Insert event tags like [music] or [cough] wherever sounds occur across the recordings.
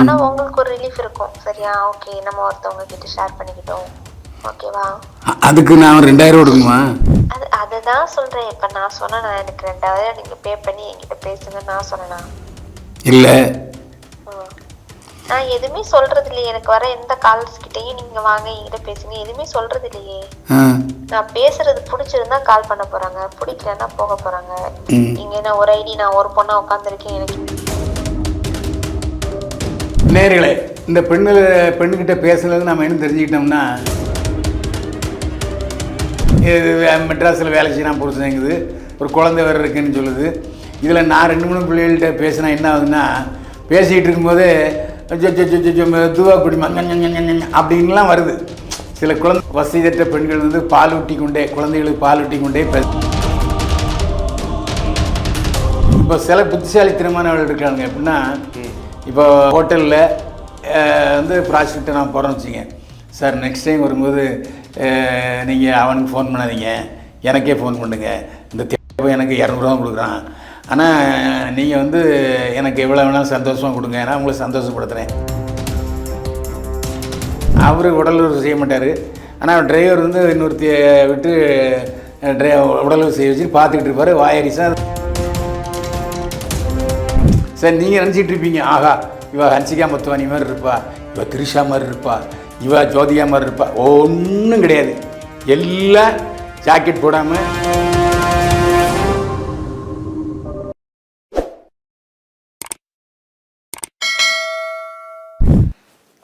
ஆனா உங்களுக்கு ஒரு ரிலீஃப் இருக்கும். சரியா? ஓகே நம்ம ஒருத்தவங்க கிட்ட ஷேர் பண்ணிக்கிட்டோம். ஓகேவா அதுக்கு நான் ரெண்டாயிரம் கொடுக்குமா அது அதுதான் சொல்றேன். இப்ப நான் சொன்னேன் எனக்கு ரெண்டாவது நீங்க பே பண்ணி என்கிட்ட பேசுங்க நான் சொன்னேனா? இல்லை. நான் எதுவுமே சொல்றது இல்லையே. எனக்கு வர எந்த கால்ஸ் கிட்டயும் நீங்க வாங்க என்கிட்ட பேசுங்க. எதுவுமே சொல்றது இல்லையே. நான் பேசுறது பிடிச்சிருந்தா கால் பண்ண போறாங்க. பிடிக்கலன்னா போக போறாங்க. இங்க நான் ஒரு ஐடி நான் ஒரு பொண்ணா உட்காந்துருக்கேன் எனக்கு நேர்களே இந்த பெண்ணு பெண்ணுக்கிட்ட பேசுனது நம்ம என்ன தெரிஞ்சுக்கிட்டோம்னா இது மெட்ராஸில் வேலை செய்யலாம் புருஷனுங்குது ஒரு குழந்தை வேறு இருக்குன்னு சொல்லுது. இதில் நான் ரெண்டு மூணு பிள்ளைகள்கிட்ட பேசினா என்ன ஆகுதுன்னா பேசிக்கிட்டு இருக்கும்போது துவா குடிமா அப்படின்லாம் வருது. சில குழந்தை வசதியற்ற பெண்கள் வந்து பால் ஊட்டி கொண்டே குழந்தைகளுக்கு பால் ஊட்டி கொண்டே பேச இப்போ சில புத்திசாலித்தனமானவர்கள் இருக்காங்க. எப்படின்னா இப்போ ஹோட்டலில் வந்து ப்ராஸ்டியூட்டை நான் போகிறேன்னு வச்சுங்க சார் நெக்ஸ்ட் டைம் வரும்போது நீங்கள் அவனுக்கு ஃபோன் பண்ணாதீங்க. எனக்கே ஃபோன் பண்ணுங்க. இந்த தேவை எனக்கு இரநூறுவா கொடுக்குறான். ஆனால் நீங்கள் வந்து எனக்கு எவ்வளோ வேணாலும் சந்தோஷமாக கொடுங்க. நான் உங்களை சந்தோஷப்படுத்துகிறேன் அவர் உடலுறவு செய்ய மாட்டார். ஆனால் டிரைவர் வந்து இன்னொருத்தைய விட்டு ட்ரை உடலுறவு செய்ய வச்சு பார்த்துக்கிட்டு இருப்பார். வாயரிசா சார் நீங்கள் நினச்சிட்டு இருப்பீங்க. ஆஹா இவ ஹன்சிகா மத்துவானி மாதிரி இருப்பா. இவ திரிஷா மாதிரி இருப்பா. இவ ஜோதிகா மாதிரி இருப்பா. ஒன்றும் கிடையாது. எல்லாம் ஜாக்கெட் போடாமல்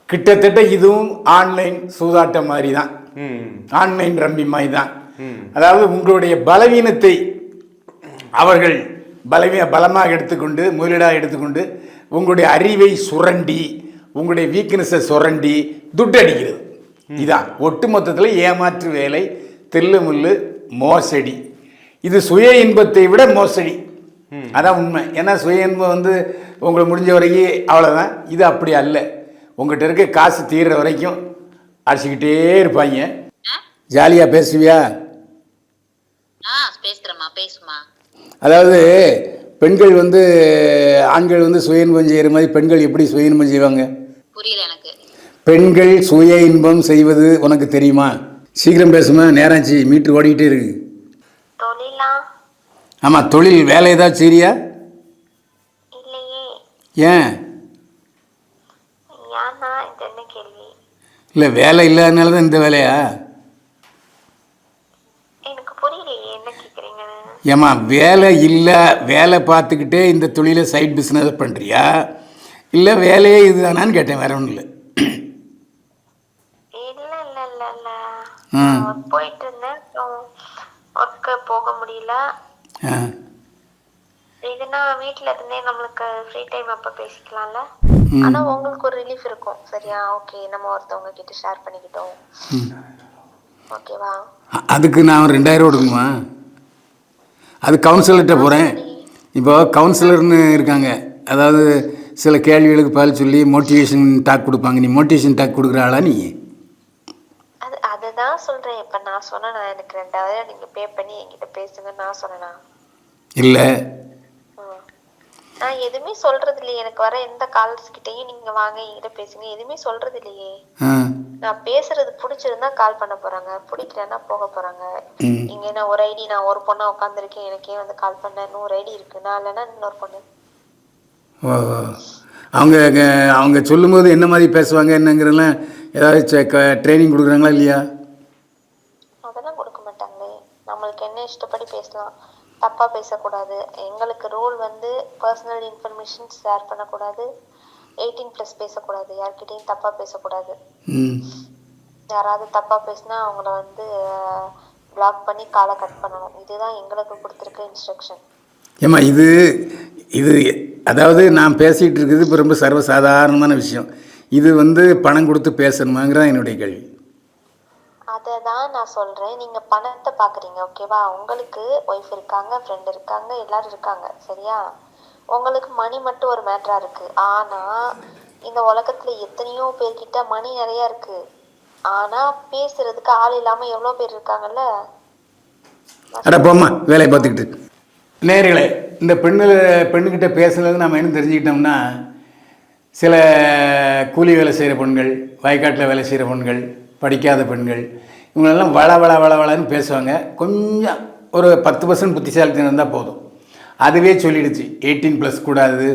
கிட்டத்தட்ட இதுவும் ஆன்லைன் சூதாட்டம் மாதிரி தான் ஆன்லைன் ரம்மி மாதிரி தான் அதாவது உங்களுடைய பலவீனத்தை அவர்கள் பலவீன பலமாக எடுத்துக்கொண்டு முதலீடாக எடுத்துக்கொண்டு உங்களுடைய அறிவை சுரண்டி உங்களுடைய வீக்னஸை சுரண்டி துட்டு அடிக்கிறது. இதான். ஒட்டுமொத்தத்தில் ஏமாற்று வேலை தில்லு முள்ளு மோசடி. இது சுய இன்பத்தை விட மோசடி. அதான் உண்மை. ஏன்னா சுய இன்பம் வந்து உங்களுக்கு முடிஞ்ச வரைக்கும் அவ்வளோதான் இது அப்படி அல்ல. உங்கள்கிட்ட இருக்க காசு தீர்ற வரைக்கும் அடிச்சுக்கிட்டே இருப்பாங்க. ஜாலியாக பேசுவியா? ஆ பேசுறேம்மா பேசுமா அதாவது பெண்கள் வந்து ஆண்கள் வந்து சுய இன்பம் செய்கிற மாதிரி பெண்கள் எப்படி சுய இன்பம் செய்வாங்க? பெண்கள் சுய இன்பம் செய்வது உனக்கு தெரியுமா? சீக்கிரம் பேசுமா நேராச்சு மீட்ரு ஓடிக்கிட்டே இருக்கு. ஆமாம் தொழில் வேலை ஏதாச்சும் சரியா ஏன்? இல்லை வேலை இல்லாதனால தான் இந்த வேலையா எனக்கு புரியலையே என்ன ஏம்மா வேலை இல்லை வேலை பார்த்துக்கிட்டே இந்த தொழிலை சைட் பிஸ்னஸ் பண்ணுறியா இல்லை வேலையே இதுதானான்னு கேட்டேன் வேற ஒன்றும் இல்லை. போயிட்டு இருந்தேன். ஒர்க்கு போக முடியல. இதுனா வீட்ல இருந்தே நம்மளுக்கு ஃப்ரீ டைம் அப்ப பேசிக்கலாம்ல? ஆனா உங்களுக்கு ஒரு ரிலீஃப் இருக்கும். சரியா? ஓகே நம்ம ஒருத்தவங்க கிட்ட ஷேர் பண்ணிக்கிட்டோம். ஓகேவா அதுக்கு நான் ரெண்டாயிரம் கொடுக்குமா அது கவுன்சிலர்கிட்ட போகிறேன் இப்போ கவுன்சிலர்னு இருக்காங்க. அதாவது சில கேள்விகளுக்கு பதில் சொல்லி மோட்டிவேஷன் டாக் கொடுப்பாங்க. நீ மோட்டிவேஷன் டாக் கொடுக்குற ஆளா நீ? அது அதுதான் சொல்றேன். இப்ப நான் சொன்னேனா எனக்கு ரெண்டாவது நீங்க பே பண்ணி என்கிட்ட பேசுங்க நான் சொன்னேனா? இல்லை. நான் எதுவுமே சொல்றது இல்லையே எனக்கு வர எந்த கால்ஸ் கிட்டயும் நீங்க வாங்க என்கிட்ட பேசுங்க. எதுவுமே சொல்றது இல்லையே நான் பேசுறது பிடிச்சிருந்தா கால் பண்ண போறாங்க. பிடிக்கலன்னா போக போறாங்க. இங்க நான் ஒரு ஐடி நான் ஒரு பொண்ணா உட்காந்துருக்கேன் எனக்கே வந்து கால் பண்ண நூறு ஐடி இருக்கு. நான் இல்லைன்னா இன்னொரு பொண்ணு. அவங்க அவங்க சொல்லும்போது என்ன மாதிரி பேசுவாங்க என்னங்கிறதெல்லாம் ஏதாவது ட்ரைனிங் கொடுக்குறாங்களா இல்லையா? அதெல்லாம் கொடுக்க மாட்டாங்களே. நம்மளுக்கு என்ன இஷ்டப்படி பேசலாம். தப்பா பேசக்கூடாது. எங்களுக்கு ரூல் வந்து பர்சனல் இன்ஃபர்மேஷன் ஷேர் பண்ணக்கூடாது. எயிட்டீன் ப்ளஸ் பேசக்கூடாது. யார்கிட்டயும் தப்பா பேசக்கூடாது. யாராவது தப்பா பேசினா அவங்கள வந்து பிளாக் பண்ணி காலை கட் பண்ணணும். இதுதான் எங்களுக்கு கொடுத்துருக்க இன்ஸ்ட்ரக்ஷன் ஏம்மா இது இது அதாவது நான் பேசிகிட்டு இருக்குது இப்போ ரொம்ப சர்வசாதாரணமான விஷயம். இது வந்து பணம் கொடுத்து பேசணுமாங்கிறதான் என்னுடைய கேள்வி. அதை தான் நான் சொல்றேன். நீங்க பணத்தை பாக்குறீங்க ஓகேவா உங்களுக்கு ஒய்ஃப் இருக்காங்க ஃப்ரெண்ட் இருக்காங்க எல்லாரும் இருக்காங்க சரியா? உங்களுக்கு மணி மட்டும் ஒரு மேட்டரா இருக்கு. ஆனா இந்த உலகத்துல எத்தனையோ பேர்கிட்ட மணி நிறைய இருக்கு. ஆனா பேசுறதுக்கு ஆள் இல்லாம எவ்வளவு பேர் இருக்காங்கல்ல? அட போம்மா வேலையை பார்த்துக்கிட்டு. நேர்களே இந்த பெண்ணு பெண்ணுக்கிட்ட பேசுனது நம்ம என்ன தெரிஞ்சுக்கிட்டோம்னா சில கூலி வேலை செய்கிற பெண்கள் வயக்காட்டில் வேலை செய்கிற பெண்கள் படிக்காத பெண்கள் இவங்களெல்லாம் வள வள வள வளன்னு பேசுவாங்க. கொஞ்சம் ஒரு பத்து பர்சன்ட் புத்திசாலித்தனம் இருந்தால் போதும். அதுவே சொல்லிடுச்சு எயிட்டீன் ப்ளஸ் கூடாது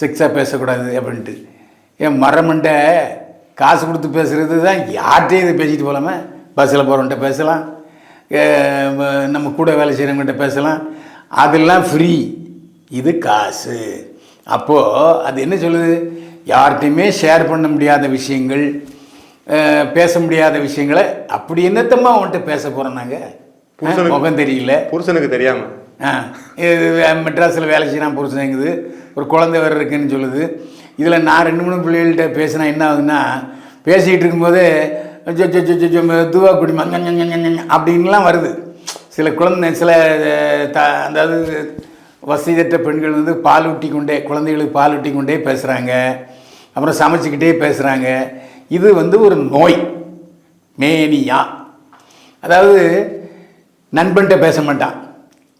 செக்ஸாக பேசக்கூடாது அப்படின்ட்டு. என் மரமண்டை காசு கொடுத்து பேசுகிறது தான் யார்கிட்டையும் இது பேசிட்டு போகலாமே பஸ்ஸில் போகிறவன்ட்ட பேசலாம். நம்ம கூட வேலை செய்கிறவங்ககிட்ட பேசலாம். அதெல்லாம் ஃப்ரீ இது காசு. அப்போது அது என்ன சொல்லுது? யார்கிட்டையுமே ஷேர் பண்ண முடியாத விஷயங்கள் பேச முடியாத விஷயங்களை அப்படி என்னத்தம்மா அவன்கிட்ட பேச போகிறோம் நாங்கள் புருஷனுக்கு- முகம் தெரியல. புருஷனுக்கு தெரியாம. ஆ இது மெட்ராஸில் வேலை செய்யலாம் புருஷனுங்குது. ஒரு குழந்தை வேறு இருக்குன்னு சொல்லுது. இதில் நான் ரெண்டு மூணு பிள்ளைகள்கிட்ட பேசினா என்ன ஆகுதுன்னா பேசிகிட்டு இருக்கும்போது ஜொ ஜொ ஜொ ஜொ ஜொ மெதுவா குடி மங்க அப்படின்லாம் வருது. சில குழந்தை சில த அதாவது வசதியற்ற பெண்கள் வந்து பால் ஊட்டி கொண்டே குழந்தைகளுக்கு பால் ஊட்டி கொண்டே பேசுகிறாங்க அப்புறம் சமைச்சிக்கிட்டே பேசுகிறாங்க இது வந்து ஒரு நோய். மேனியா. அதாவது நண்பன்கிட்ட பேச மாட்டான்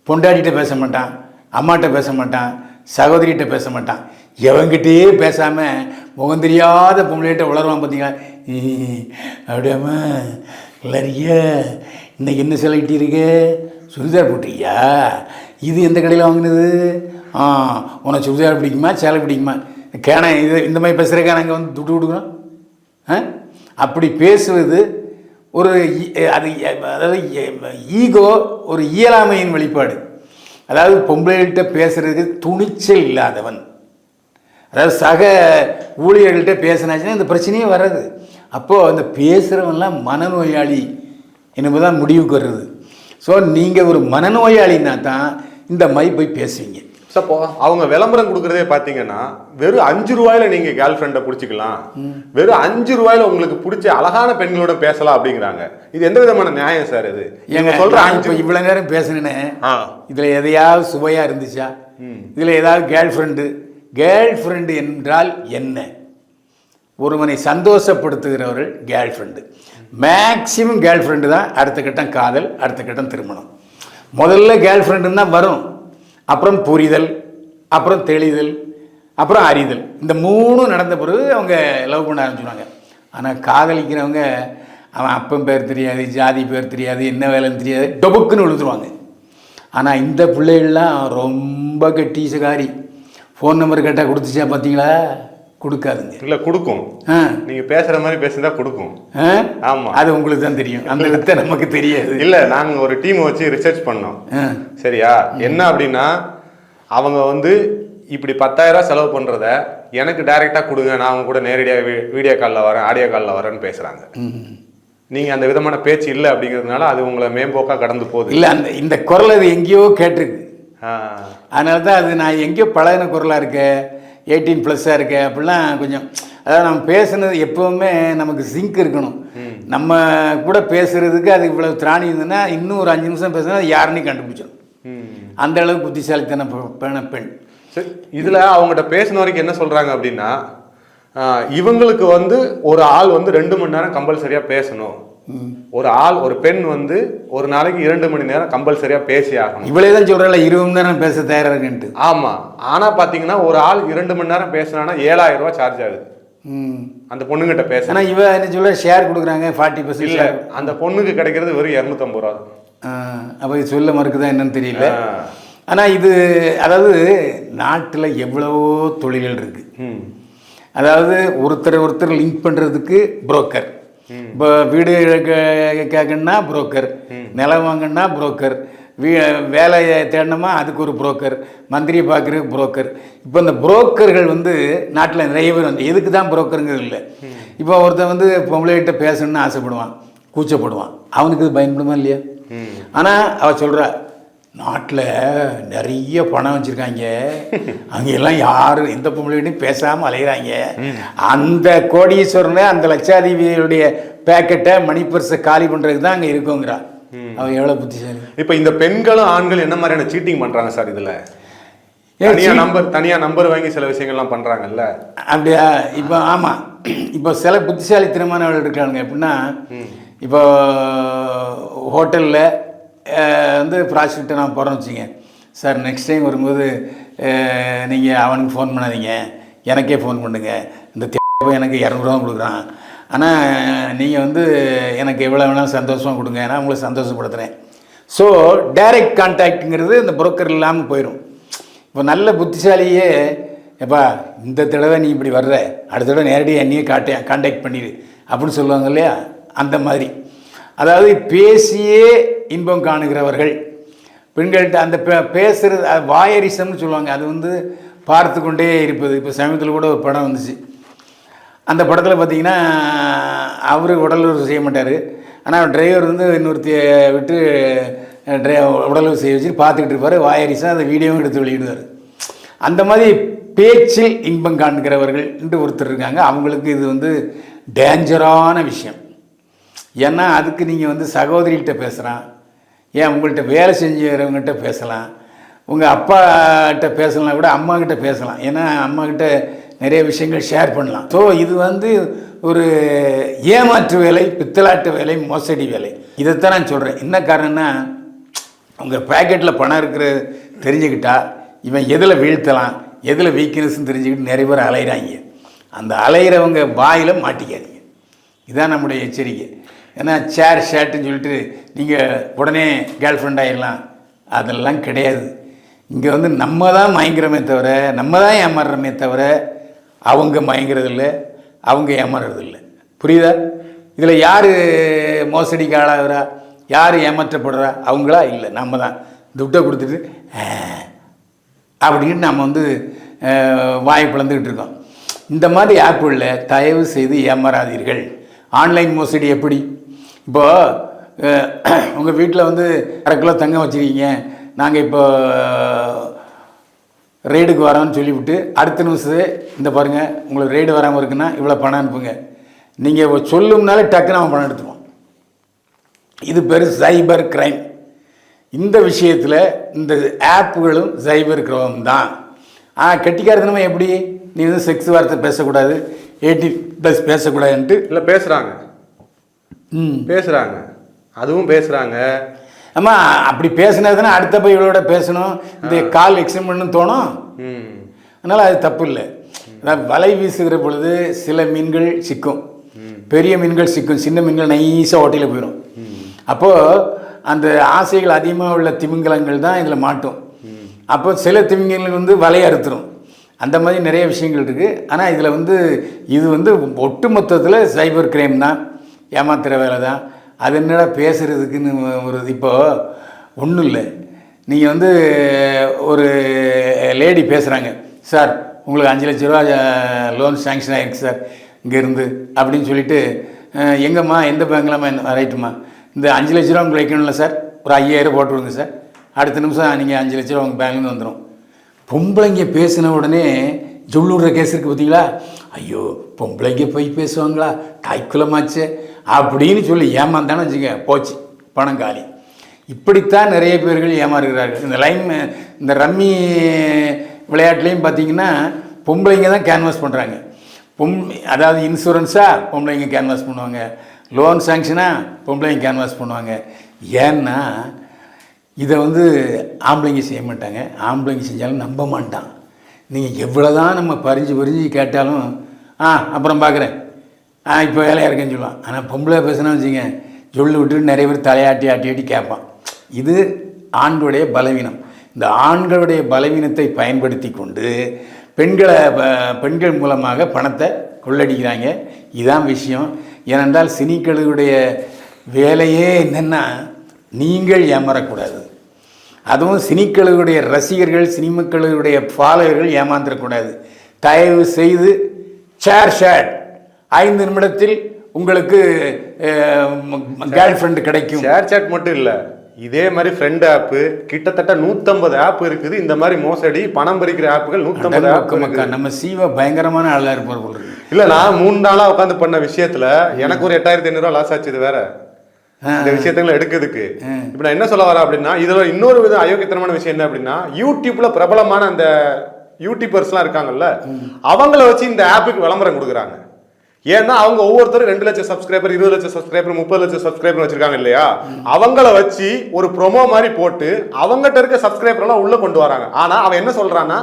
பொண்டாட்டிகிட்ட பேச மாட்டான் அம்மாட்ட பேச மாட்டான் சகோதரிகிட்ட பேச மாட்டான். எவங்கிட்டே பேசாமல் முகம் தெரியாத பொம்பளைகிட்ட உளருவான் பார்த்தீங்களா ஈ, இல்லறிய இன்னைக்கு என்ன செலக்ட் இருக்கு சுடிதார் போட்டியா இது எந்த கடையில் வாங்கினது? ஆ உனக்கு சுடிதார் பிடிக்குமா? சேலை பிடிக்குமா? கேன இது இந்த மாதிரி பேசுகிறக்கா நாங்கள் வந்து துட்டு கொடுக்குறோம். அப்படி பேசுவது ஒரு அது அதாவது ஈகோ ஒரு இயலாமையின் வெளிப்பாடு. அதாவது பொம்பளைகள்கிட்ட பேசுறதுக்கு துணிச்சல் இல்லாதவன். அதாவது சக ஊழியர்கள்ட்ட பேசினாச்சுன்னா இந்த பிரச்சனையே வராது அப்போது அந்த பேசுகிறவன்லாம் மனநோயாளி என்பதுதான் முடிவுக்கு வருது ஸோ நீங்கள் ஒரு மனநோயாளின்னா தான் இந்த மாதிரி போய் பேசுவீங்க. சப்போ. அவங்க விளம்பரம் கொடுக்கறதே பாத்தீங்கன்னா வெறும் அஞ்சு ரூபாயில நீங்க கேர்ள் ஃப்ரெண்டை பிடிச்சிக்கலாம். வெறும் அஞ்சு ரூபாயில உங்களுக்கு பிடிச்ச அழகான பெண்களோட பேசலாம் அப்படிங்கிறாங்க. இது எந்த விதமான நியாயம் சார் இது? நீங்க சொல்ற அஞ்சு இவ்வளோ நேரம் பேசுனேனே. இதில் எதையாவது சுவையாக இருந்துச்சா? இதில் ஏதாவது கேர்ள் ஃப்ரெண்டு கேர்ள் ஃப்ரெண்டு என்றால் என்ன? ஒருவனை சந்தோஷப்படுத்துகிறவர்கள் girl friend maximum girl friend தான் அடுத்த கட்டம் காதல் அடுத்த கட்டம் திருமணம். முதல்ல கேர்ள் ஃப்ரெண்டுன்னு தான் வரும். அப்புறம் புரிதல் அப்புறம் தெளிதல் அப்புறம் அறிதல். இந்த மூணும் நடந்த பிறகு அவங்க லவ் பண்ண ஆரம்பிச்சுடுவாங்க ஆனால் காதலிக்கிறவங்க அவன் அப்பன் பேர் தெரியாது ஜாதி பேர் தெரியாது என்ன வேலைன்னு தெரியாது டொபுக்குன்னு விழுந்துருவாங்க ஆனால் இந்த பிள்ளைகள்லாம் ரொம்ப கெட்டீசகாரி. ஃபோன் நம்பர் கேட்டால் கொடுத்துச்சா பார்த்தீங்களா கொடுக்காதுங்க. இல்ல கொடுக்கும். ஆ. நீங்க பேசுற மாதிரி பேசினா கொடுக்கும். ஆ? ஆமா. அது உங்களுக்கு தான் தெரியும். அந்த வித்தை நமக்கு தெரியாது. இல்ல நாங்க ஒரு டீம் வச்சு ரிசர்ச் பண்ணோம். சரியா? என்ன அப்படின்னா அவங்க வந்து இப்படி பத்தாயிரம் செலவு பண்றத எனக்கு டைரக்டா கொடுங்க. நான் அவங்க கூட நேரடியா வீ- வீடியோ காலில் வரேன் ஆடியோ காலில் வரேன்னு பேசுறாங்க. ம். நீங்க அந்த விதமான பேச்சு இல்லை அப்படிங்கிறதுனால அது உங்களை மேம்போக்கா கடந்து போகுது. இல்லை அந்த இந்த குரல் அது எங்கேயோ கேட்டிருக்கு. அதனால தான் அது நான் எங்கேயோ பழகின குரலாக இருக்க. எயிட்டீன் ப்ளஸ்ஸாக இருக்க அப்படிலாம் கொஞ்சம் அதாவது நம்ம பேசுனது எப்போவுமே நமக்கு சிங்க் இருக்கணும். நம்ம கூட பேசுறதுக்கு அது இவ்வளவு திராணி இருந்ததுன்னா இன்னும் ஒரு அஞ்சு நிமிஷம் பேசுனா யாருன்னு கண்டுபிடிச்சிடும். அந்த அளவுக்கு புத்திசாலித்தன பெண சரி இதுல அவங்ககிட்ட பேசின வரைக்கும் என்ன சொல்றாங்க அப்படின்னா இவங்களுக்கு வந்து ஒரு ஆள் வந்து ரெண்டு மணி நேரம் கம்பல்சரியா பேசணும். ஒரு ஆள் ஒரு பெண் வந்து ஒரு நாளைக்கு இரண்டு மணி நேரம் கம்பல்சரியா பேசி ஆகணும். இவளே தான் சொல்கிறல இருபது மணி நேரம் பேச தயாராக இருக்குன்ட்டு ஆமா. ஆனா பாத்தீங்கன்னா ஒரு ஆள் இரண்டு மணி நேரம் பேசினானா ஏழாயிரம் ரூபாய் சார்ஜ் ஆகுது. அந்த பொண்ணுகிட்ட பேச. ஆனால் இவ என்ன சொல்ல ஷேர் கொடுக்குறாங்க ஃபார்ட்டி இல்ல பர்சன்ட் அந்த பொண்ணுக்கு கிடைக்கிறது வெறும் இரநூத்தம்பது ரூபா. அப்போ இது சொல்ல மறுக்குதா என்னன்னு தெரியல. ஆனால் இது அதாவது நாட்டில் எவ்வளவோ தொழில்கள் இருக்குது ம். அதாவது ஒருத்தர் ஒருத்தர் லிங்க் பண்ணுறதுக்கு புரோக்கர் இப்போ வீடு கேட்கணுன்னா புரோக்கர் நிலம் வாங்கணுன்னா புரோக்கர் வீ வேலையை தேடணுமா அதுக்கு ஒரு புரோக்கர் மந்திரியை பார்க்குறதுக்கு புரோக்கர் இப்போ இந்த புரோக்கர்கள் வந்து நாட்டில் நிறைய பேர் வந்து எதுக்கு தான் புரோக்கருங்கிறது இல்லை. இப்போ ஒருத்தன் வந்து பொம்பளைகிட்ட பேசணும்னு ஆசைப்படுவான் கூச்சப்படுவான். அவனுக்கு இது பயன்படுமா இல்லையா? ஆனால் அவ சொல்கிறா நாட்டில் நிறைய பணம் வச்சுருக்காங்க. அங்கே எல்லாம் யாரும் எந்த பொம்பளையும் பேசாமல் அலைகிறாங்க அந்த கோடீஸ்வரனை அந்த லட்சாதிபதியுடைய பேக்கெட்டை மணி பர்ஸை காலி பண்ணுறதுக்கு தான் அங்கே இருக்குங்கிறா. அவன் எவ்வளோ புத்திசாலி? இப்ப இந்த பெண்களும் ஆண்கள் என்ன மாதிரியான சீட்டிங் பண்றாங்க சார் இதுல? ஏன் தனியா cheat- நம்பர் தனியா நம்பர் வாங்கி சில விஷயங்கள்லாம் பண்றாங்கல்ல? அப்படியா? இப்போ ஆமாம் இப்போ சில புத்திசாலித்தனமானவர்கள் இருக்காங்க எப்படின்னா இப்போ ஹோட்டலில் வந்து ப்ராஸ்டியூட்டை நான் போகிறேன்னு வச்சுங்க சார் நெக்ஸ்ட் டைம் வரும்போது நீங்கள் அவனுக்கு ஃபோன் பண்ணாதீங்க. எனக்கே ஃபோன் பண்ணுங்க. இந்த தேவை எனக்கு இரநூறுவா கொடுக்குறான். ஆனால் நீங்கள் வந்து எனக்கு எவ்வளோ வேணாலும் சந்தோஷமாக கொடுங்க. நான் உங்களை சந்தோஷப்படுத்துகிறேன் ஸோ டைரக்ட் கான்டாக்டுங்கிறது இந்த புரோக்கர் இல்லாமல் போயிடும் இப்போ நல்ல புத்திசாலியே எப்பா இந்த தடவை நீ இப்படி வர்ற. அடுத்த தடவை நேரடியாக என்னையே காட்ட கான்டாக்ட் பண்ணிடு அப்படின்னு சொல்லுவாங்க இல்லையா? அந்த மாதிரி. அதாவது பேசியே இன்பம் காணுகிறவர்கள். பெண்கள்கிட்ட அந்த பே பேசுகிறது அது வாயரிசம்னு சொல்லுவாங்க. அது வந்து பார்த்து கொண்டே இருப்பது. இப்போ சமீபத்தில் கூட ஒரு படம் வந்துச்சு. அந்த படத்தில் பார்த்தீங்கன்னா அவர் உடலுறவு செய்ய மாட்டார். ஆனால் டிரைவர் வந்து இன்னொருத்தைய விட்டு ட்ரை உடலுறவு செய்ய வச்சு பார்த்துக்கிட்டு இருப்பார். வாயரிசம் அந்த வீடியோவும் எடுத்து வெளியிடுவார். அந்த மாதிரி பேச்சில் இன்பம் காண்கிறவர்கள் என்று ஒருத்தர் இருக்காங்க. அவங்களுக்கு இது வந்து டேஞ்சரான விஷயம். ஏன்னா அதுக்கு நீங்கள் வந்து சகோதரிகிட்ட பேசலாம். ஏன் உங்கள்கிட்ட வேலை செஞ்சவங்ககிட்ட பேசலாம். உங்கள் அப்பாகிட்ட பேசலாம் கூட அம்மாக்கிட்ட பேசலாம். ஏன்னா அம்மாக்கிட்ட நிறைய விஷயங்கள் ஷேர் பண்ணலாம். ஸோ இது வந்து ஒரு ஏமாற்று வேலை பித்தலாட்டு வேலை மோசடி வேலை. இதைத்தான் நான் சொல்கிறேன் என்ன காரணம்னா உங்கள் பேக்கெட்டில் பணம் இருக்கிற தெரிஞ்சுக்கிட்டா இவன் எதில் வீழ்த்தலாம் எதில் வீக்னஸ்ன்னு தெரிஞ்சுக்கிட்டு நிறைய பேர் அலையிறாங்க. அந்த அலையிறவங்க வாயில் மாட்டிக்காதீங்க. இதுதான் நம்முடைய எச்சரிக்கை. ஏன்னா சேர் ஷேர்ட்டுன்னு சொல்லிட்டு நீங்கள் உடனே கேர்ள் ஃப்ரெண்ட் ஆகிடலாம் அதெல்லாம் கிடையாது. இங்கே வந்து நம்ம தான் மயங்குறோமே தவிர நம்ம தான் ஏமாறுறோமே தவிர அவங்க மயங்கிறதில்ல அவங்க ஏமாறுறதில்ல. புரியுதா? இதில் யார் மோசடிக்கு ஆளாகிறா? யார் ஏமாற்றப்படுறா? அவங்களா இல்லை நம்ம தான். துட்டை கொடுத்துட்டு அப்படின்னு நம்ம வந்து வாய் பிளந்துக்கிட்டு இருக்கோம். இந்த மாதிரி ஆப்புகளில் தயவு செய்து ஏமாறாதீர்கள். ஆன்லைன் மோசடி எப்படி? இப்போது [clears throat] உங்கள் வீட்டில் வந்து அரை கிலோ தங்கம் வச்சுருக்கீங்க. நாங்கள் இப்போ ரெய்டுக்கு வரோம்னு சொல்லிவிட்டு அடுத்த நிமிஷத்தே இந்த பாருங்கள் உங்களுக்கு ரெய்டு வராமல் இருக்குன்னா இவ்வளோ பணம் அனுப்புங்க. நீங்கள் சொல்லும்னாலே டக்குன்னு அவன் பணம் எடுத்துருவான் இது பேர் சைபர் கிரைம் இந்த விஷயத்தில் இந்த ஆப்புகளும் சைபர் கிரைம் தான். ஆ கெட்டிக்காரத்தனமா எப்படி? நீ வந்து செக்ஸ் வார்த்தை பேசக்கூடாது எயிட்டி ப்ளஸ் பேசக்கூடாதுன்ட்டு இல்லை பேசுகிறாங்க பேசுகிறாங்க அதுவும் பேசுகிறாங்க அம்மா அப்படி பேசினதுன்னா அடுத்த போய் இவளோட பேசணும். இந்த கால் எக்ஸ்டெண்ட் பண்ணணும்னு தோணும். அதனால் அது தப்பு இல்லை. வலை வீசுகிற பொழுது சில மீன்கள் சிக்கும். பெரிய மீன்கள் சிக்கும். சின்ன மீன்கள் நைஸாக ஓட்டையில் போயிடும் அப்போது அந்த ஆசைகள் அதிகமாக உள்ள திமிங்கலங்கள் தான் இதில் மாட்டும். அப்போ சில திமிங்கலங்கள் வந்து வலையை அறுத்துரும். அந்த மாதிரி நிறைய விஷயங்கள் இருக்குது ஆனால் இதில் வந்து இது வந்து ஒட்டு மொத்தத்தில் சைபர் கிரைம் தான். ஏமாத்துகிற வேலை தான் அது என்னடா பேசுகிறதுக்குன்னு ஒரு இப்போது ஒன்றும் இல்லை. நீங்கள் வந்து ஒரு லேடி பேசுகிறாங்க சார் உங்களுக்கு அஞ்சு லட்ச ரூபா லோன் சேங்ஷன் ஆகிருக்கு சார். இங்கேருந்து அப்படின்னு சொல்லிட்டு எங்கம்மா எந்த பேங்க்லாமா என்ன ரைட்டுமா இந்த அஞ்சு லட்ச ரூபா உங்களுக்கு வைக்கணும்ல சார். ஒரு ஐயாயிரம் போட்டு விடுங்க சார். அடுத்த நிமிஷம் நீங்கள் அஞ்சு லட்ச ரூபா உங்கள் பேங்க்லேருந்து வந்துடும் பொம்பளைங்க பேசின உடனே ஜொல்லுடுற கேஸ் இருக்குது பார்த்தீங்களா ஐயோ பொம்பளைங்க போய் பேசுவாங்களா? தாய்க்குலமாச்சே. அப்படின்னு சொல்லி ஏமாந்தானே வச்சுக்க போச்சு. பணம் காலி. இப்படித்தான் நிறைய பேர்கள் ஏமாறுகிறார்கள். இந்த லைன் இந்த ரம்மி விளையாட்டுலேயும் பார்த்தீங்கன்னா பொம்பளைங்க தான் கேன்வாஸ் பண்ணுறாங்க பொம் அதாவது இன்சூரன்ஸாக பொம்பளைங்க கேன்வாஸ் பண்ணுவாங்க. லோன் சாங்ஷனாக பொம்பளைங்க கேன்வாஸ் பண்ணுவாங்க. ஏன்னா இதை வந்து ஆம்பளைங்க செய்ய மாட்டாங்க. ஆம்பளைங்க செஞ்சாலும் நம்ப மாட்டான். நீங்கள் எவ்வளோ தான் நம்ம பறிஞ்சு பறிஞ்சு கேட்டாலும் ஆ அப்புறம் பார்க்குறேன் ஆ இப்போ வேலையாக இருக்கேன்னு சொல்லுவான். ஆனால் பொம்பளை பேசுனா வச்சுங்க சொல்லி விட்டுட்டு நிறைய பேர் தலையாட்டி ஆட்டி ஆட்டி கேட்பான். இது ஆண்களுடைய பலவீனம். இந்த ஆண்களுடைய பலவீனத்தை பயன்படுத்தி கொண்டு பெண்களை பெண்கள் மூலமாக பணத்தை கொள்ளடிக்கிறாங்க. இதான் விஷயம். ஏனென்றால் சினிக்களுடைய வேலையே என்னென்னா நீங்கள் ஏமாறக்கூடாது. அதுவும் சினிக்களுடைய ரசிகர்கள் சினிமக்களுடைய ஃபாலோவர்கள் ஏமாந்துடக்கூடாது தயவு செய்து ஷேர் ஷேட் ஐந்து நிமிடத்தில் உங்களுக்கு கேர்ள் ஃப்ரெண்டு கிடைக்கும். ஷேர் சாட் மட்டும் இல்ல. இதே மாதிரி ஃப்ரெண்ட் ஆப் கிட்டத்தட்ட 150 ஆப் இருக்குது. இந்த மாதிரி மோசடி பணம் பறிக்கிற ஆப்புகள் 150 ஆப் நம்ம சீவா பயங்கரமான ஆளாக இருப்பார் போல. இல்ல நான் மூணு நாளா உட்காந்து பண்ண விஷயத்துல எனக்கு ஒரு எட்டாயிரத்தி ஐநூறு லாஸ் ஆச்சு இது வேற. இந்த விஷயத்துல எடுக்கிறதுக்கு. இப்ப நான் என்ன சொல்ல வரேன் அப்படின்னா இதுல இன்னொரு வித அயோக்கியத்தனமான விஷயம் என்ன அப்படின்னா யூடியூப்ல பிரபலமான அந்த யூடியூபர்ஸ்லாம் இருக்காங்கல்ல அவங்கள வச்சு இந்த ஆப்புக்கு விளம்பரம் கொடுக்குறாங்க. ஏன்னா அவங்க ஒவ்வொருத்தரும் ரெண்டு லட்சம் சப்ஸ்கிரைபர் இருபது லட்சம் சப்ஸ்கிரைபர் முப்பது லட்சம் சப்ஸ்கிரைபர் வச்சிருக்காங்க இல்லையா? அவங்கள வச்சு ஒரு ப்ரோமோ மாதிரி போட்டு அவங்ககிட்ட இருக்க சப்ஸ்கிரைபர் எல்லாம் உள்ள கொண்டு வராங்க. ஆனா அவன் என்ன சொல்றான்னா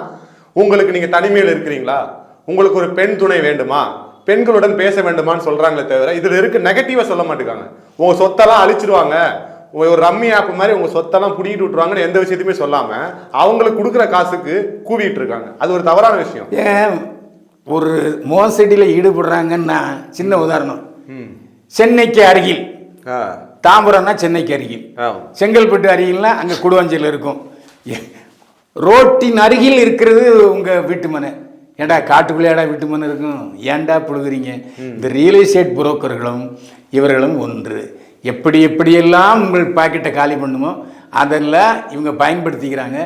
உங்களுக்கு நீங்க தனிமையில் இருக்கிறீங்களா? உங்களுக்கு ஒரு பெண் துணை வேண்டுமா? பெண்களுடன் பேச வேண்டுமான்னு சொல்றாங்களே தவிர இதுல இருக்க நெகட்டிவா சொல்ல மாட்டேங்காங்க உங்க சொத்தெல்லாம் அழிச்சிருவாங்க. ஒரு ரம்மி ஆப் மாதிரி உங்க சொத்தெல்லாம் புடிக்கிட்டு விட்டுருவாங்கன்னு எந்த விஷயத்தையுமே சொல்லாம அவங்களுக்கு கொடுக்குற காசுக்கு கூவிட்டு இருக்காங்க. அது ஒரு தவறான விஷயம். ஏன்? ஒரு மோசடியில் ஈடுபடுறாங்கன்னா சின்ன உதாரணம். சென்னைக்கு அருகில். தாம்பரம்னா சென்னைக்கு அருகில். செங்கல்பட்டு அருகில்னா அங்கே குடுவஞ்சல் இருக்கும். ரோட்டின் அருகில் இருக்கிறது உங்கள் வீட்டு மனை. ஏன்டா காட்டுக்குள்ளேடா வீட்டு மனை இருக்கும்? ஏன்டா புழுகுறீங்க? இந்த ரியல் எஸ்டேட் புரோக்கர்களும் இவர்களும் ஒன்று. எப்படி எப்படியெல்லாம் உங்கள் பாக்கெட்டை காலி பண்ணுமோ அதெல்லாம் இவங்க பயன்படுத்திக்கிறாங்க.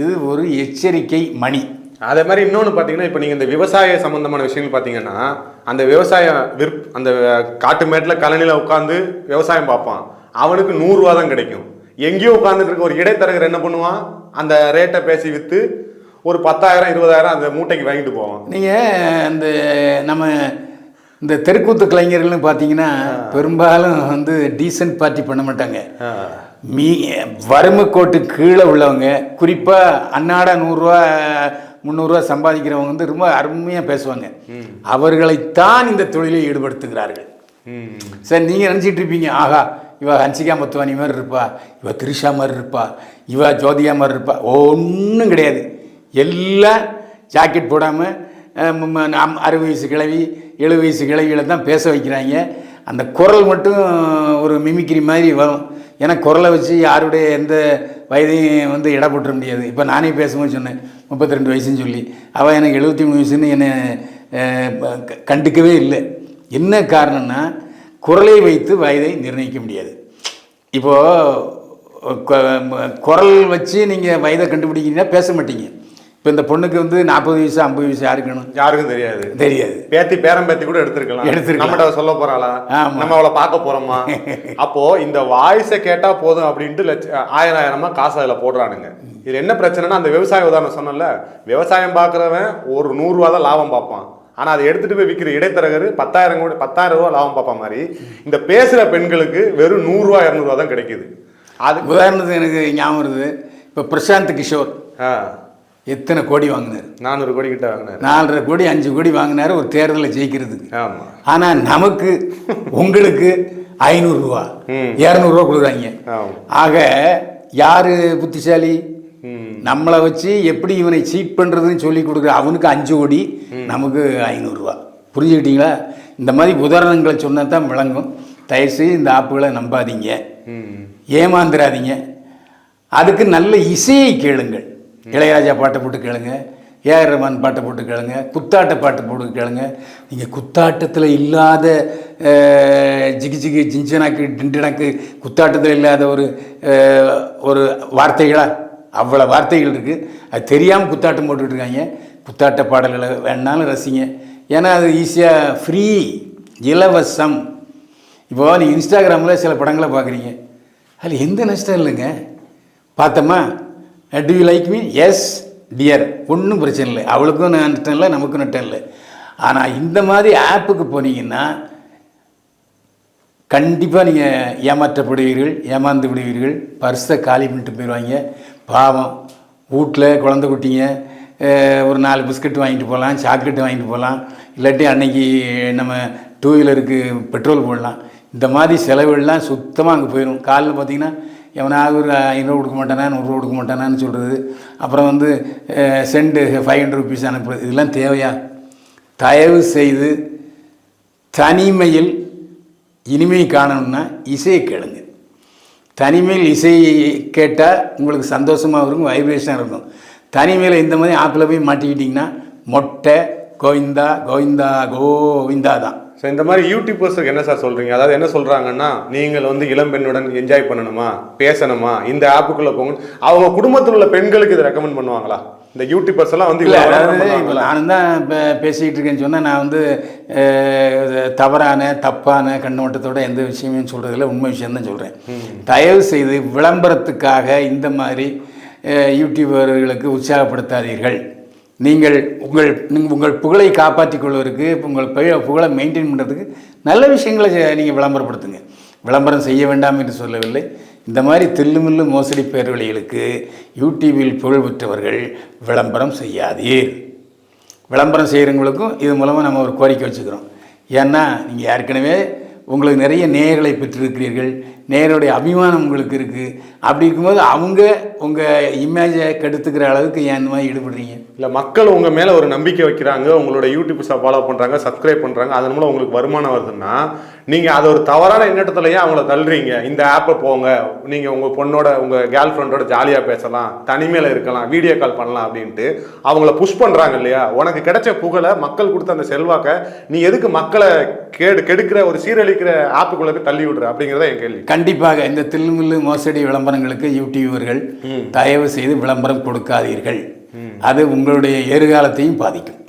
இது ஒரு எச்சரிக்கை மணி. அதே மாதிரி இன்னொன்று பார்த்தீங்கன்னா இப்போ நீங்கள் இந்த விவசாய சம்பந்தமான விஷயங்கள் பார்த்தீங்கன்னா அந்த விவசாய விற் அந்த காட்டு மேட்டில் கழனியில் உட்காந்து விவசாயம் பார்ப்பான். அவனுக்கு நூறுரூவா தான் கிடைக்கும். எங்கேயோ உட்காந்துட்டு இருக்க ஒரு இடைத்தரகர் என்ன பண்ணுவான்? அந்த ரேட்டை பேசி விற்று ஒரு பத்தாயிரம் இருபதாயிரம் அந்த மூட்டைக்கு வாங்கிட்டு போவான். நீங்கள் இந்த நம்ம இந்த தெருக்கூத்து கலைஞர்கள்னு பார்த்தீங்கன்னா பெரும்பாலும் வந்து டீசன்ட் பார்ட்டி பண்ண மாட்டாங்க. மீ வறுமை கோட்டு கீழே உள்ளவங்க குறிப்பாக அன்னாட நூறுரூவா முந்நூறுரூவா சம்பாதிக்கிறவங்க வந்து ரொம்ப அருமையாக பேசுவாங்க. அவர்களைத்தான் இந்த தொழிலில் ஈடுபடுத்துகிறார்கள். சரி நீங்கள் நினச்சிட்டு இருப்பீங்க ஆஹா இவ ஹன்சிகா மத்துவானி மாதிரி இருப்பா இவ திரிஷா மாதிரி இருப்பா இவ ஜோதியா மாதிரி இருப்பா. ஒன்றும் கிடையாது. எல்லாம் ஜாக்கெட் போடாமல் அறுபது வயசு கிழவி எழுபது வயசு கிழவிகளை தான் பேச வைக்கிறாங்க. அந்த குரல் மட்டும் ஒரு மிமிக்ரி மாதிரி வரும். ஏன்னா குரலை வச்சு யாருடைய எந்த வயதையும் வந்து இடப்பட்டுற முடியாது. இப்போ நானே பேசும்போது சொன்னேன் முப்பத்தி ரெண்டு வயசுன்னு சொல்லி. அவள் எனக்கு எழுபத்தி மூணு வயசுன்னு என்னை கண்டுக்கவே இல்லை. என்ன காரணம்னா குரலை வைத்து வயதை நிர்ணயிக்க முடியாது. இப்போது குரல் வச்சு நீங்கள் வயதை கண்டுபிடிக்கிறீங்கன்னா பேச மாட்டீங்க. இப்போ இந்த பொண்ணுக்கு வந்து நாற்பது வயசு ஐம்பது வயசு யாருக்கணும் யாருக்கும் தெரியாது. தெரியாது. பேத்தி பேரம் பேத்தி கூட எடுத்திருக்கலாம். எடுத்திருக்கலாம். நம்மகிட்ட சொல்ல போறாளா. நம்ம அவளை பார்க்க போறோமா? [laughs] அப்போ இந்த வாய்ஸை கேட்டா போதும் அப்படின்ட்டு லட்ச ஆயிரம் ஆயிரமா காசு அதுல போடுறானுங்க. இது என்ன பிரச்சனைனா அந்த விவசாய உதாரணம் சொன்னல விவசாயம் பார்க்கறவன் ஒரு நூறு ரூபா தான் லாபம் பார்ப்பான். ஆனா அதை எடுத்துட்டு போய் விற்கிற இடைத்தரகர் பத்தாயிரம் கூட பத்தாயிரம் ரூபாய் லாபம் பார்ப்ப மாதிரி. இந்த பேசுற பெண்களுக்கு வெறும் நூறு ரூபா இரநூறுவா தான் கிடைக்குது. அது உதாரணத்துக்கு எனக்கு ஞாபகம் வருது. இப்போ பிரசாந்த் கிஷோர். ஆ, எத்தனை கோடி வாங்கினார்? நானூறு கோடி கிட்ட வாங்கினாரு. நாலரை கோடி அஞ்சு கோடி வாங்கினார் ஒரு தேர்தலில் ஜெயிக்கிறதுக்கு. ஆமா. ஆனால் நமக்கு உங்களுக்கு ஐநூறுரூவா. இரநூறுவா கொடுக்குறாங்க. ஆக யார் புத்திசாலி. நம்மளை வச்சு எப்படி இவனை சீட் பண்ணுறதுன்னு சொல்லி கொடுக்குற அவனுக்கு அஞ்சு கோடி நமக்கு ஐநூறுரூவா புரிஞ்சுக்கிட்டீங்களா? இந்த மாதிரி உதாரணங்களை சொன்னா தான் விளங்கும். தயவுசெய்து இந்த ஆப்புகளை நம்பாதீங்க. ஏமாந்துடாதீங்க அதுக்கு நல்ல இசையை கேளுங்கள். இளையராஜா பாட்டை போட்டு கேளுங்க ஏஆர் ரஹ்மான் பாட்டை போட்டு கேளுங்க குத்தாட்ட பாட்டு போட்டு கேளுங்க. நீங்கள் குத்தாட்டத்தில் இல்லாத ஜிகி ஜிகி ஜிஞ்சனாக்கு டிண்டனாக்கு குத்தாட்டத்தில் இல்லாத ஒரு ஒரு வார்த்தைகளாக அவ்வளோ வார்த்தைகள் இருக்குது அது தெரியாமல் குத்தாட்டம் போட்டுட்ருக்காங்க குத்தாட்ட பாடல்களை வேணாலும் ரசிங்க. ஏன்னா அது ஈஸியாக ஃப்ரீ இலவசம். இப்போ நீங்கள் இன்ஸ்டாகிராமில் சில படங்களை பார்க்குறீங்க. அதில் எந்த நஷ்டம் இல்லைங்க? பார்த்தோமா? Do you like me yes dear ஒன்றும் பிரச்சனை இல்லை. அவளுக்கும் நட்டம் இல்லை நமக்கும் நட்டம் இல்லை. ஆனால் இந்த மாதிரி ஆப்புக்கு போனீங்கன்னா கண்டிப்பாக நீங்கள் ஏமாற்றப்படுவீர்கள் ஏமாந்து விடுவீர்கள். பர்ஸை காலி பண்ணிட்டு போயிடுவாங்க. பாவம். வீட்டில் குழந்த குட்டிங்க ஒரு நாலு பிஸ்கட் வாங்கிட்டு போகலாம் சாக்லேட் வாங்கிட்டு போகலாம். இல்லாட்டி அன்னைக்கு நம்ம டூ வீலருக்கு பெட்ரோல் போடலாம். இந்த மாதிரி செலவுகள்லாம் சுத்தமாக அங்கே போயிடும். காலைல பார்த்தீங்கன்னா எவனாவது ஒரு ஐநூறு கொடுக்க மாட்டானா நூறுரூவா கொடுக்க மாட்டானான்னு சொல்கிறது அப்புறம் வந்து சென்டு ஃபைவ் ஹண்ட்ரட் ருபீஸ் அனுப்புறது. இதெல்லாம் தேவையா? தயவு செய்து தனிமையில் இனிமை காணணும்னா இசையை கேளுங்க. தனிமையில் இசை கேட்டால் உங்களுக்கு சந்தோஷமாக இருக்கும் வைப்ரேஷனாக இருக்கும். தனிமையில் இந்த மாதிரி ஆப்பில் போய் மாட்டிக்கிட்டிங்கன்னா மொட்டை கோவிந்தா கோவிந்தா கோவிந்தா தான். ஸோ இந்த மாதிரி யூடியூபர்ஸுக்கு என்ன சார் சொல்றீங்க? அதாவது என்ன சொல்றாங்கன்னா நீங்கள் வந்து இளம்பெண்ணுடன் என்ஜாய் பண்ணணுமா? பேசணுமா? இந்த ஆப்புக்குள்ள போங்க. அவங்க குடும்பத்தில் உள்ள பெண்களுக்கு இதை ரெக்கமெண்ட் பண்ணுவாங்களா? இந்த யூடியூபர்ஸ் எல்லாம் வந்து இல்லை? நானும் தான் இப்போ பேசிக்கிட்டு இருக்கேன்னு சொன்னால் நான் வந்து தவறான தப்பான கண்ணோட்டத்தோட எந்த விஷயமும் சொல்கிறதில்ல உண்மை விஷயம்தான் சொல்கிறேன் தயவு செய்து விளம்பரத்துக்காக இந்த மாதிரி யூடியூபர்களுக்கு உற்சாகப்படுத்தாதீர்கள். நீங்கள் உங்கள் உங்கள் புகழை காப்பாற்றிக் கொள்வதற்கு உங்கள் புகழ- புகழை மெயின்டைன் பண்ணுறதுக்கு நல்ல விஷயங்களை நீங்கள் விளம்பரப்படுத்துங்க. விளம்பரம் செய்ய வேண்டாம் என்று சொல்லவில்லை. இந்த மாதிரி தில்லுமில்லு மோசடி பேர்வழிகளுக்கு யூடியூபில் புகழ் பெற்றவர்கள் விளம்பரம் செய்யாதீர். விளம்பரம் செய்கிறவங்களுக்கும் இது மூலமாக நம்ம ஒரு கோரிக்கை வச்சுக்கிறோம். ஏன்னா நீங்கள் ஏற்கனவே உங்களுக்கு நிறைய நேயர்களை பெற்றிருக்கிறீர்கள். நேயருடைய அபிமானம் உங்களுக்கு இருக்குது அப்படி இருக்கும்போது அவங்க உங்கள் இமேஜை கெடுத்துக்கிற அளவுக்கு ஏன் இந்த மாதிரி ஈடுபடுறீங்க? இல்லை மக்கள் உங்கள் மேலே ஒரு நம்பிக்கை வைக்கிறாங்க. உங்களோட யூடியூப் ஃபாலோ பண்ணுறாங்க சப்ஸ்கிரைப் பண்ணுறாங்க அதன் மூலம் உங்களுக்கு வருமானம் வருதுன்னா நீங்க அதை ஒரு தவறான எண்ணத்துல ஏன் அவங்கள தள்ளுறீங்க. இந்த ஆப்பை போங்க. நீங்க உங்க பொண்ணோட உங்க கேர்ள் ஃப்ரெண்டோட ஜாலியா பேசலாம். தனிமையில இருக்கலாம். வீடியோ கால் பண்ணலாம் அப்படின்ட்டு அவங்கள புஷ் பண்றாங்க இல்லையா? உனக்கு கிடைச்ச புகழை மக்கள் கொடுத்த அந்த செல்வாக்க நீ எதுக்கு மக்களை கேடு கெடுக்கிற ஒரு சீரழிக்கிற ஆப்புக்குள்ள தள்ளி விடுற அப்படிங்கறத என் கேள்வி. கண்டிப்பாக இந்த தில்லுமுல்லு மோசடி விளம்பரங்களுக்கு யூடியூபர்கள் தயவு செய்து விளம்பரம் கொடுக்காதீர்கள். அது உங்களுடைய எதிர்காலத்தையும் பாதிக்கும்.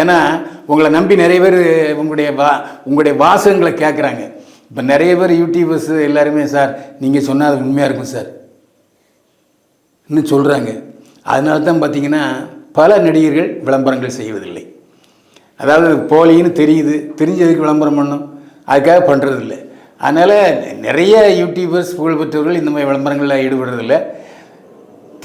ஏன்னா உங்களை நம்பி நிறைய பேர் உங்களுடைய வா உங்களுடைய வாசகங்களை கேட்குறாங்க இப்போ நிறைய பேர் யூடியூபர்ஸ் எல்லாருமே சார் நீங்கள் சொன்னால் அது உண்மையாக இருக்கும் சார். இன்னும் சொல்கிறாங்க அதனால தான் பார்த்தீங்கன்னா பல நடிகர்கள் விளம்பரங்கள் செய்வதில்லை. அதாவது போலின்னு தெரியுது தெரிஞ்சதுக்கு விளம்பரம் பண்ணும். அதுக்காக பண்ணுறதில்ல அதனால் நிறைய யூடியூபர்ஸ் புகழ்பெற்றவர்கள் இந்த மாதிரி விளம்பரங்களில் ஈடுபடுறதில்லை.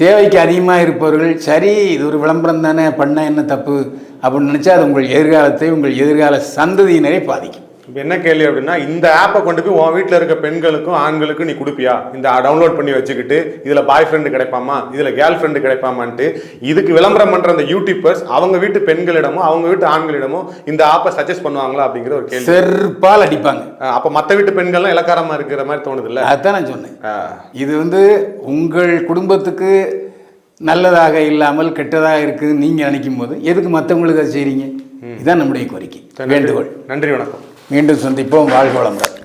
தேவைக்கு அதிகமாக இருப்பவர்கள் சரி இது ஒரு விளம்பரம் தானே பண்ண என்ன தப்பு? அப்படின்னு நினச்சா அது உங்கள் எதிர்காலத்தை உங்கள் எதிர்கால சந்ததியினரை பாதிக்கும். இப்போ என்ன கேள்வி அப்படின்னா இந்த ஆப்பை கொண்டு போய் உன் வீட்டில் இருக்க பெண்களுக்கும் ஆண்களுக்கும் நீ கொடுப்பியா? இந்த டவுன்லோட் பண்ணி வச்சுக்கிட்டு இதில் பாய் ஃப்ரெண்டு கிடைப்பாமா? இதில் கேர்ள் ஃப்ரெண்டு கிடைப்பாமான்ட்டு இதுக்கு விளம்பரம் பண்ணுற அந்த யூடியூபர்ஸ் அவங்க வீட்டு பெண்களிடமோ அவங்க வீட்டு ஆண்களிடமோ இந்த ஆப்பை சஜஸ்ட் பண்ணுவாங்களா அப்படிங்கிற ஒரு கேள்வி. செருப்பால் அடிப்பாங்க. அப்போ மற்ற வீட்டு பெண்கள்லாம் இலக்காரமாக இருக்கிற மாதிரி தோணுது இல்லை அதுதான் நான் சொன்னேன். இது வந்து உங்கள் குடும்பத்துக்கு நல்லதாக இல்லாமல் கெட்டதாக இருக்குதுன்னு நீங்கள் நினைக்கும் போது எதுக்கு மற்றவங்களுக்கு அதை செய்கிறீங்க இதுதான் நம்முடைய கோரிக்கை. வேண்டுகோள். நன்றி வணக்கம். மீண்டும் சந்திப்போம். வாழ்க வளமுடன்.